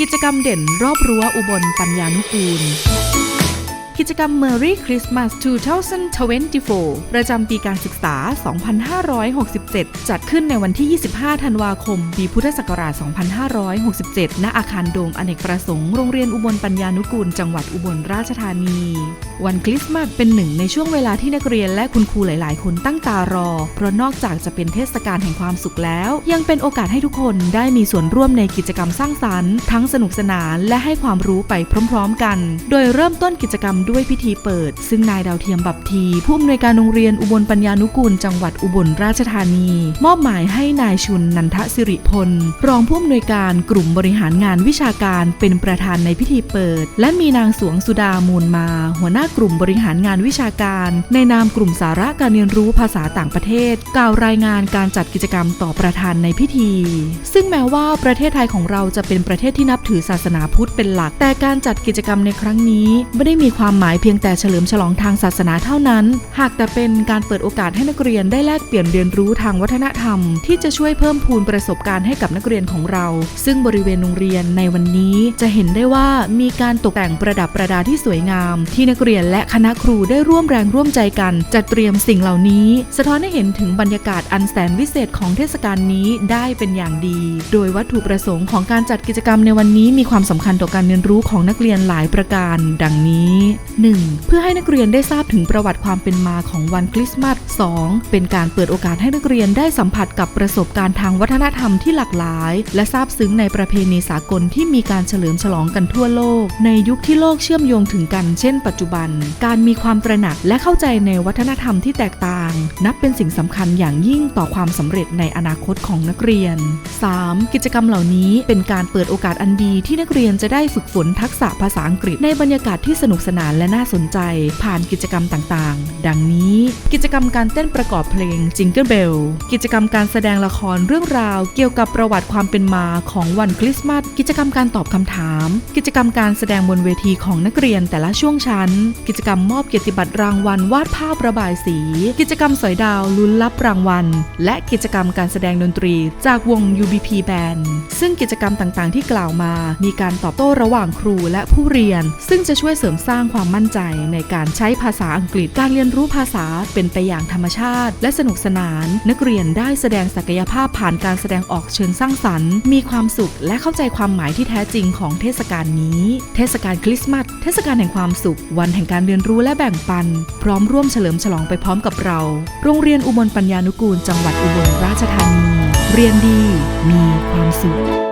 กิจกรรมเด่นรอบรั้วอุบลปัญญานุกูล กิจกรรม Merry Christmas 2024 ประจำปีการศึกษา 2567 จัดขึ้นในวันที่ 25 ธันวาคม ปีพุทธศักราช 2567 ณ อาคารโดมอเนกประสงค์ โรงเรียนอุบลปัญญานุกูล จังหวัดอุบลราชธานี วันคริสต์มาสเป็นหนึ่งในช่วงเวลาที่นักเรียนและคุณครูหลาย ๆ คนตั้งตารอ เพราะนอกจากจะเป็นเทศกาลแห่งความสุขแล้ว ยังเป็นโอกาสให้ทุกคนได้มีส่วนร่วมในกิจกรรมสร้างสรรค์ ทั้งสนุกสนานและให้ความรู้ไปพร้อม ๆ กัน โดยเริ่มต้นกิจกรรมด้วยพิธีเปิด ซึ่งนายดาวเทียมบับที ผู้อำนวยการโรงเรียนอุบลปัญญานุกูล จังหวัดอุบลราชธานี มอบหมายให้นายชุนนันทสิริพล รองผู้อำนวยการกลุ่มบริหารงานวิชาการเป็นประธานในพิธีเปิด และมีนางสวงสุดามูลมา หัวหน้ากลุ่มบริหารงานวิชาการ ในนามกลุ่มสาระการเรียนรู้ภาษาต่างประเทศ กล่าวรายงานการจัดกิจกรรมต่อประธานในพิธี ซึ่งแม้ว่าประเทศไทยของเราจะเป็นประเทศที่นับถือศาสนาพุทธเป็นหลัก แต่การจัดกิจกรรมในครั้งนี้ไม่ได้มีความหมายเพียงแต่เฉลิมฉลองทางศาสนาเท่านั้น หากแต่เป็นการเปิดโอกาสให้นักเรียนได้แลกเปลี่ยนเรียนรู้ทางวัฒนธรรม ที่จะช่วยเพิ่มพูนประสบการณ์ให้กับนักเรียนของเรา ซึ่งบริเวณโรงเรียนในวันนี้จะเห็นได้ว่ามีการตกแต่งประดับประดาที่สวยงาม ที่นักเรียนและคณะครูได้ร่วมแรงร่วมใจกันจัดเตรียมสิ่งเหล่านี้ สะท้อนให้เห็นถึงบรรยากาศอันแสนวิเศษของเทศกาลนี้ได้เป็นอย่างดี โดยวัตถุประสงค์ของการจัดกิจกรรมในวันนี้มีความสำคัญต่อการเรียนรู้ของนักเรียนหลายประการ ดังนี้ 1. เพื่อให้นักเรียนได้ทราบถึงประวัติความเป็นมาของวันคริสต์มาส 2. เป็นการเปิดโอกาสให้นักเรียนได้สัมผัสกับประสบการณ์ทางวัฒนธรรมที่หลากหลาย และทราบซึ้งในประเพณีสากลที่มีการเฉลิมฉลองกันทั่วโลก ในยุคที่โลกเชื่อมโยงถึงกัน เช่น ปัจจุบัน การมีความตระหนักและเข้าใจในวัฒนธรรมที่แตกต่าง นับเป็นสิ่งสำคัญอย่างยิ่งต่อความสำเร็จในอนาคตของนักเรียน 3. กิจกรรมเหล่านี้เป็นการเปิดโอกาสอันดีที่นักเรียนจะได้ฝึกฝนทักษะภาษาอังกฤษในบรรยากาศที่สนุกสนานและน่าสนใจ ผ่านกิจกรรมต่างๆ ดังนี้ กิจกรรมการเต้นประกอบเพลง Jingle Bell กิจกรรมการแสดงละครเรื่องราว เกี่ยวกับประวัติความเป็นมาของวันคริสต์มาส กิจกรรมการตอบคำถาม กิจกรรมการแสดงบนเวทีของนักเรียนแต่ละช่วงชั้น กิจกรรมมอบเกียรติบัตรรางวัลวาดภาพระบายสี กิจกรรมสอยดาวลุ้นรับรางวัล และกิจกรรมการแสดงดนตรี จากวง UBP Band ซึ่งกิจกรรมต่างๆ ที่กล่าวมา มีการตอบโต้ระหว่างครูและผู้เรียน ซึ่งจะช่วยเสริมสร้างความมั่นใจในการใช้ภาษาอังกฤษการเรียนรู้ภาษาเป็นไปอย่างธรรมชาติ และสนุกสนาน นักเรียนได้แสดงศักยภาพผ่านการแสดงออกเชิงสร้างสรรค์ มีความสุขและเข้าใจความหมายที่แท้จริงของเทศกาลนี้ เทศกาลคริสต์มาสเทศกาลแห่งความสุข วันแห่งการเรียนรู้และแบ่งปัน พร้อมร่วมเฉลิมฉลองไปพร้อมกับเราโรงเรียนอุบลปัญญานุกูล จังหวัดอุบลราชธานี เรียนดี มีความสุข